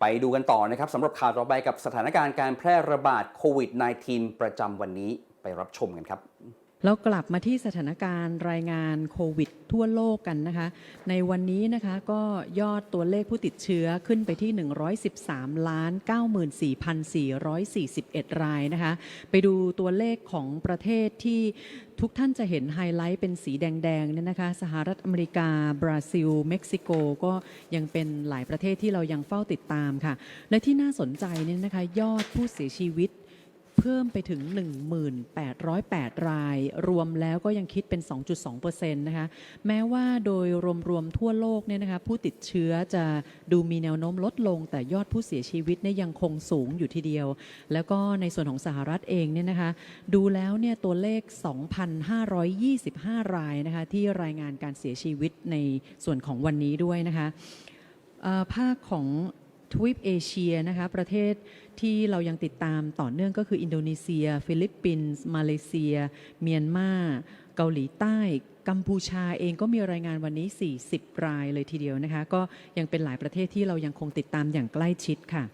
ไปดูกันต่อนะครับสำหรับข่าวต่อไปกับสถานการณ์การแพร่ระบาดโควิด -19 ประจำวันนี้ไปรับชมกันครับ แล้วกลับมาที่สถานการณ์รายงานโควิด ทั่วโลกกันนะคะ ในวันนี้นะคะก็ยอดตัวเลขผู้ติดเชื้อขึ้นไปที่ 113ล้าน94,441 รายนะคะ ไปดูตัวเลขของประเทศที่ทุกท่านจะเห็นไฮไลท์เป็นสีแดงๆเนี่ยนะคะ สหรัฐอเมริกา บราซิล เม็กซิโก ก็ยังเป็นหลายประเทศที่เรายังเฝ้าติดตามค่ะ และที่น่าสนใจเนี่ยนะคะ ยอดผู้เสียชีวิต เพิ่มไปถึง 1,808 ราย รวมแล้วก็ยังคิดเป็น 2.2%นะคะแม้ว่าโดยรวมๆทั่วโลกเนี่ยนะคะผู้ติดเชื้อจะดูมีแนวโน้มลดลง แต่ยอดผู้เสียชีวิตเนี่ยยังคงสูงอยู่ทีเดียว แล้วก็ในส่วนของสหรัฐเองเนี่ยนะคะดูแล้วเนี่ยตัวเลข 2,525 รายนะคะที่รายงานการเสียชีวิตในส่วนของวันนี้ด้วยนะคะภาคของ ทวีปเอเชียนะคะประเทศที่เรายังติดตามต่อเนื่องก็คืออินโดนีเซีย ฟิลิปปินส์ มาเลเซีย เมียนมาเกาหลีใต้ กัมพูชาเองก็มีรายงานวันนี้ 40 รายเลยทีเดียวนะคะ ก็ยังเป็นหลายประเทศที่เรายังคงติดตามอย่างใกล้ชิดค่ะ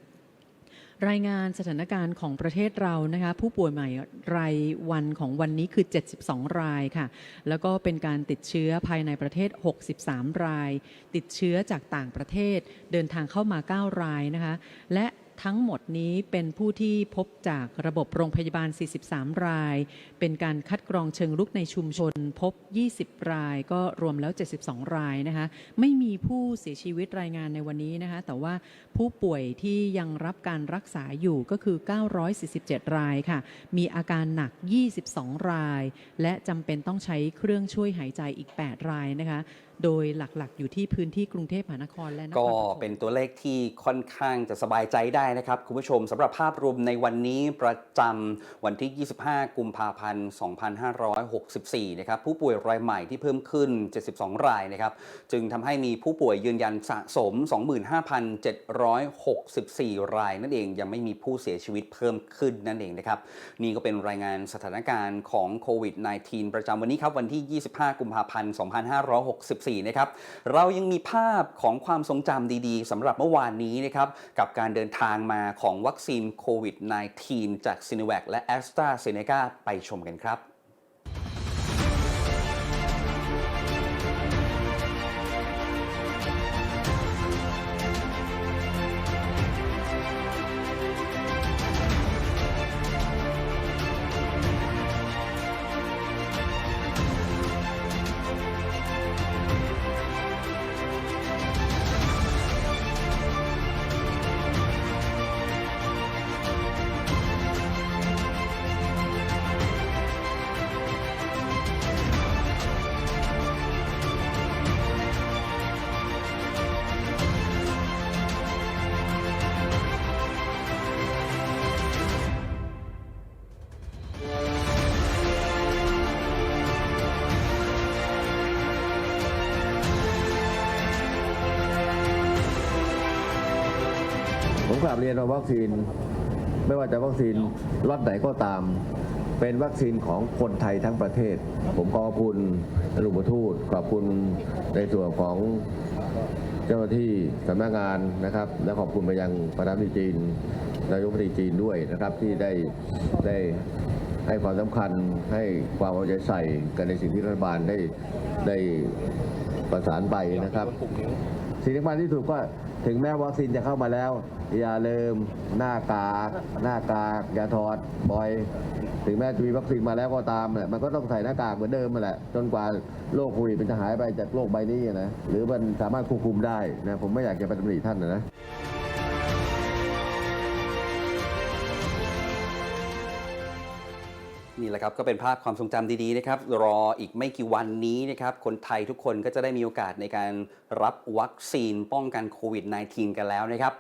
รายงานสถานการณ์ของประเทศเรานะคะผู้ป่วยใหม่รายวันของวันนี้คือ 72 รายค่ะ แล้วก็เป็นการติดเชื้อภายในประเทศ 63 ราย ติดเชื้อจากต่างประเทศเดินทางเข้ามา 9 รายนะคะ และ ทั้งหมดนี้เป็นผู้ที่พบจากระบบโรงพยาบาล 43 ราย เป็นการคัดกรองเชิงรุกในชุมชนพบ 20 ราย ก็รวมแล้ว 72 รายนะคะ ไม่มีผู้เสียชีวิตรายงานในวันนี้นะคะ แต่ว่าผู้ป่วยที่ยังรับการรักษาอยู่ก็คือ 947 รายค่ะ มีอาการหนัก 22 ราย และจำเป็นต้องใช้เครื่องช่วยหายใจอีก 8 รายนะคะ โดยหลักๆ อยู่ที่พื้นที่กรุงเทพมหานครและนครก็ปฐม เป็นตัวเลขที่ค่อนข้างจะสบายใจได้นะครับ คุณผู้ชมสำหรับภาพรวมในวันนี้ประจำวันที่ 25 กุมภาพันธ์ 2564 นะครับ ผู้ป่วยรายใหม่ที่เพิ่มขึ้น 72 รายนะครับ จึงทำให้มีผู้ป่วยยืนยันสะสม 25,764 ราย นั่นเองยังไม่มีผู้เสียชีวิตเพิ่มขึ้นนั่นเองนะครับ นี่ก็เป็นรายงานสถานการณ์ของโควิด -19 ประจำวันนี้ครับวันที่ 25 กุมภาพันธ์ 2564นะครับ เรายังมีภาพของความทรงจำดีๆสำหรับเมื่อวานนี้นะครับ กับการเดินทางมาของวัคซีนโควิด -19 จากซ i n o v ว c และ a s t r a z เซ e c a ไปชมกันครับ กลับเรียนว่าวัคซีน ไม่ว่าจะวัคซีนล็อตไหนก็ตาม เป็นวัคซีนของคนไทยทั้งประเทศ ผมขอบคุณท่านลุงประทูตขอบคุณในส่วนของเจ้าหน้าที่สำนักงานนะครับ และขอบคุณไปยังประธานาธิบดีจีนนายกรัฐมนตรีจีนด้วยนะครับที่ได้ได้ให้ความสำคัญให้ความเอาใจใส่กันในสิ่งที่รัฐบาลได้ได้ประสานไปนะครับ สิ่งที่สำคัญที่สุดก็ ถึงแม้วัคซีนจะเข้ามาแล้ว อย่าลืมหน้ากากหน้ากากอย่าถอดบ่อย ถึงแม้จะมีวัคซีนมาแล้วก็ตามแหละมันก็ต้องใส่หน้ากากเหมือนเดิมมาแหละ จนกว่าโรคโควิดมันจะหายไปจากโลกใบนี้นะหรือมันสามารถควบคุมได้นะผมไม่อยากจะไปตำหนิท่านนะ นี่แหละครับก็เป็นภาพความทรงจำดีๆนะครับรออีกไม่กี่วันนี้นะครับคนไทยทุกคนก็จะได้มีโอกาสในการรับวัคซีนป้องกันโควิด -19 กันแล้วนะครับ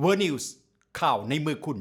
เวอร์นิวส์ข่าวในมือคุณ